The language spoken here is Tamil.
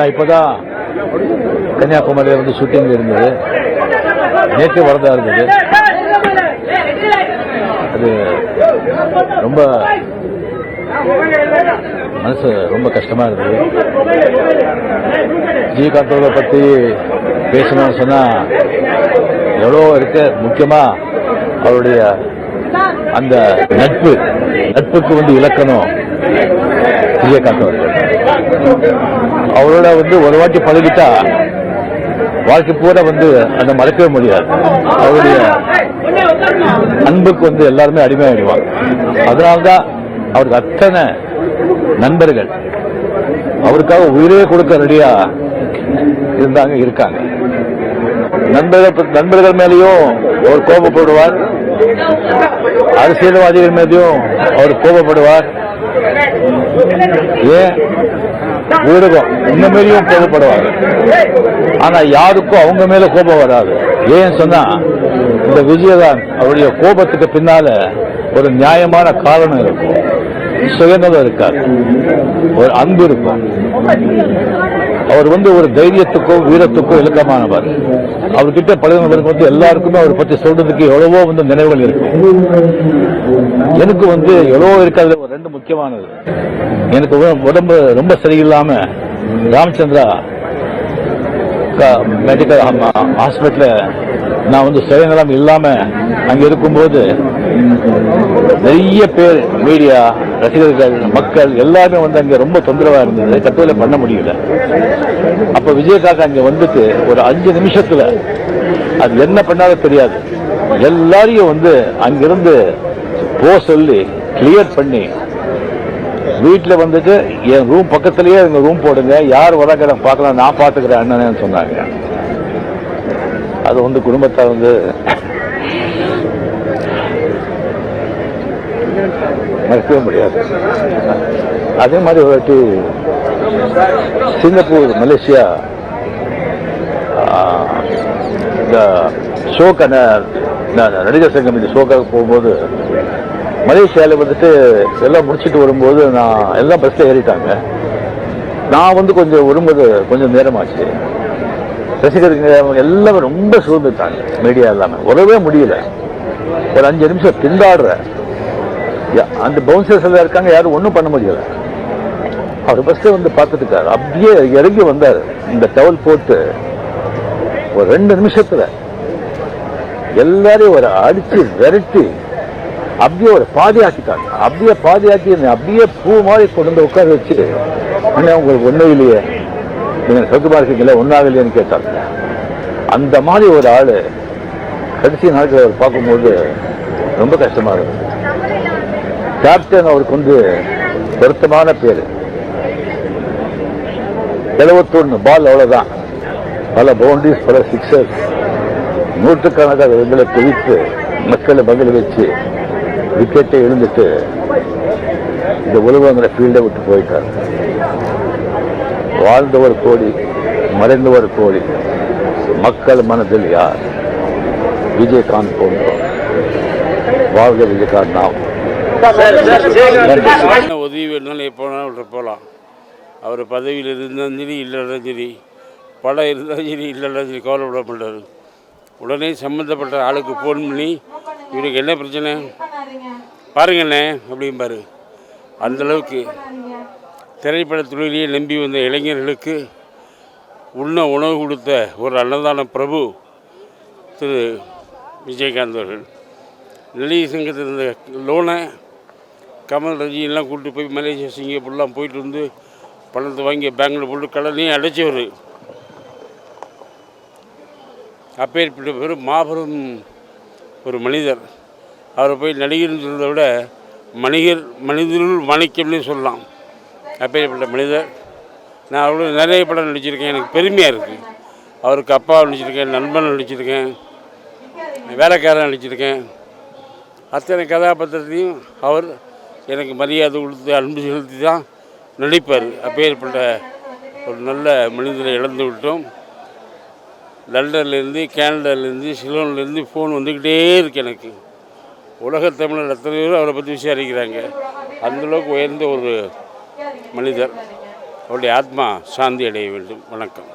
நான் இப்போதான் கன்னியாகுமரியில் வந்து ஷூட்டிங் இருந்தது. நேற்று வரதா இருந்தது. அது ரொம்ப மனசு ரொம்ப கஷ்டமா இருந்தது. விஜயகாந்த் அவர்களை பத்தி பேசணும்னு சொன்னா எவ்வளோ இருக்கு. முக்கியமா அவருடைய அந்த நட்பு நட்புக்கு வந்து இலக்கணம் ஜிய அவர்கள் அவரோட வந்து ஒரு வாட்டி பழகிட்டா வாழ்க்கை பூரா வந்து அதை மறக்கவே முடியாது. அவருடைய அன்புக்கு வந்து எல்லாருமே அடிமையாயிடுவாங்க. அதனால்தான் அவருக்கு அத்தனை நண்பர்கள் அவருக்காக உயிரே கொடுக்க ரெடியா இருந்தாங்க இருக்காங்க. நண்பர்கள் நண்பர்கள் மேலேயும் அவர் கோபப்படுவார். அரசியல்வாதிகள் மீதையும் அவர் கோபப்படுவார். ஏன்? ஊடகம் இந்த மாதிரியும் கோபப்படுவார் ஆனா யாருக்கும் அவங்க மேல கோபம் வராது. ஏன் சொன்னா இந்த விஜயதான் அவருடைய கோபத்துக்கு பின்னால ஒரு நியாயமான காரணம் இருக்கும். சுயநலம் இருக்காது ஒரு அன்பு இருக்கும். அவர் வந்து ஒரு தைரியத்துக்கும் வீரத்துக்கும் இலக்கமானவர். அவர்கிட்ட பழகினவருக்கு வந்து எல்லாருக்குமே அவரை பற்றி சொல்றதுக்கு எவ்வளவோ வந்து நினைவுகள் இருக்கும் எனக்கு வந்து எவ்வளவோ இருக்காது ரெண்டு முக்கியமானது. எனக்கு உடம்பு ரொம்ப சரியில்லாம ராமச்சந்திரா மெடிக்கல் ஹாஸ்பிட்டல நான் வந்து சுயநலம் இல்லாம அங்க இருக்கும்போது நிறைய பேர் மீடியா ரசிகர்கள் மக்கள் எல்லாருமே வந்து அங்க ரொம்ப தொந்தரவா இருந்தது. கட்டுரை பண்ண முடியல. அப்ப விஜயகாந்த் அங்க வந்துட்டு ஒரு அஞ்சு நிமிஷத்துல அது என்ன பண்ணாலும் தெரியாது. எல்லாரையும் வந்து அங்கிருந்து போ சொல்லி கிளியர் பண்ணி வீட்டில் வந்துட்டு என் ரூம் பக்கத்துலயே எங்க ரூம் போடுங்க. யார் வராங்க பார்க்கலாம். நான் பார்த்துக்கிறேன் அண்ணனேன்னு சொன்னாங்க. அது வந்து குடும்பத்தை வந்து மறக்கவே முடியாது. அதே மாதிரி ஒரு வாட்டி சிங்கப்பூர் மலேசியா. இந்த ஷோக்க நடிகர் சங்கம் இந்த ஷோக்காக போகும்போது மலேசியாவில் வந்துட்டு எல்லாம் முடிச்சுட்டு வரும்போது நான் எல்லாம் பஸ்ஸில் ஏறிட்டாங்க. நான் வந்து கொஞ்சம் வரும்போது கொஞ்சம் நேரமாச்சு. ரசிகர்கள் எல்லாமே ரொம்ப சூழ்ந்துட்டாங்க மீடியா எல்லாமே வரவே முடியல. ஒரு அஞ்சு நிமிஷம் திண்டாடுற யா- அந்த பவுன்சர்ஸ் எல்லாம் இருக்காங்க யாரும் ஒன்றும் பண்ண முடியலை. அவர் பஸ்ல வந்து பார்த்துட்டு அப்படியே இறங்கி வந்தார். இந்த டவல் போட்டு ஒரு ரெண்டு நிமிஷத்துல எல்லாரையும் ஒரு அடிச்சு விரட்டி அப்படியே ஒரு பாதையாக்கிட்டாங்க. அப்படியே பாதியாக்கி அப்படியே பூ மாதிரி கொண்டு வந்து உட்கார வச்சு அண்ணே உங்களுக்கு ஒன்றும் இல்லையே. நீங்கள் சொத்துமா இருக்கீங்களா? ஒன்றாகலையேன்னு கேட்டாங்க. அந்த மாதிரி ஒரு ஆளு கடைசி நாட்கள் அவர் பார்க்கும்போது ரொம்ப கஷ்டமா இருக்கும் கேப்டன் அவருக்கு வந்து பொருத்தமான பேரு. எழுபத்தொன்னு பால் அவ்வளவுதான். பல பவுண்டரிஸ் பல சிக்ஸர்ஸ் நூற்றுக்கணக்கான ரன்களை குவித்து மக்களை பதில் வச்சு விக்கெட்டை எழுந்துட்டு இந்த உலகங்கிற ஃபீல்டை விட்டு போயிட்டார். வாழ்ந்தவர் கோடி மறைந்தவர் கோடி. மக்கள் மனதில் யார்? விஜயகாந்த் போன்றோம் வாழ்க விஜயகாந்த் நாம். உதவி வேணும்னாலும் எப்போ வேணாலும் போகலாம். அவர் பதவியில் இருந்தாலும் சரி இல்லைனாலும் சரி படம் இருந்தாலும் சரி இல்லைனாலும் சரி கவலைப்பட மாட்டார். உடனே சம்மந்தப்பட்ட ஆளுக்கு ஃபோன் பண்ணி இவருக்கு என்ன பிரச்சனை? பாருங்கண்ணே அப்படிம்பாரு. அந்தளவுக்கு திரைப்பட தொழிலையே நம்பி வந்த இளைஞர்களுக்கு உண்ண உணவு கொடுத்த ஒரு அன்னதான பிரபு திரு. விஜயகாந்த் அவர்கள். நடிகர் சங்கத்தில் இருந்த லோனை கமல் ரஜினிலாம் எல்லாம் கூப்பிட்டு போய் மலேசியா சிங்கப்பூர்லாம் போயிட்டு வந்து பணத்தை வாங்கி பேங்கில் போட்டு கடனையும் அடைச்சவர். அப்பேற்பட்ட பேர் மாபெரும் ஒரு மனிதர். அவரை போய் நடிகர்னு சொல்றதை விட மனிதர் மனிதருள் மாணிக்கம்னு சொல்லலாம். அப்பேற்பட்ட மனிதர். நான் அவரோட நிறைய படம் நடிச்சிருக்கேன். எனக்கு பெருமையாக இருக்குது அவருக்கு அப்பா நடிச்சிருக்கேன் நண்பன் நடிச்சிருக்கேன் வேலைக்காரன் நடிச்சிருக்கேன். அத்தனை கதாபாத்திரத்தையும் அவர் எனக்கு மரியாதை கொடுத்து அன்பு செலுத்தி தான் நடிப்பார் அப்பேற்பட்ட ஒரு நல்ல மனிதரை இழந்து விட்டோம். லண்டன்லேருந்து கேனடாலேருந்து சிலோன்லேருந்து ஃபோன் வந்துக்கிட்டே இருக்கு எனக்கு. உலக தமிழர் அத்தனை பேரும் அவரை பற்றி விசாரிக்கிறாங்க. அந்தளவுக்கு உயர்ந்த ஒரு மனிதர். அவருடைய ஆத்மா சாந்தி அடைய வேண்டும். வணக்கம்.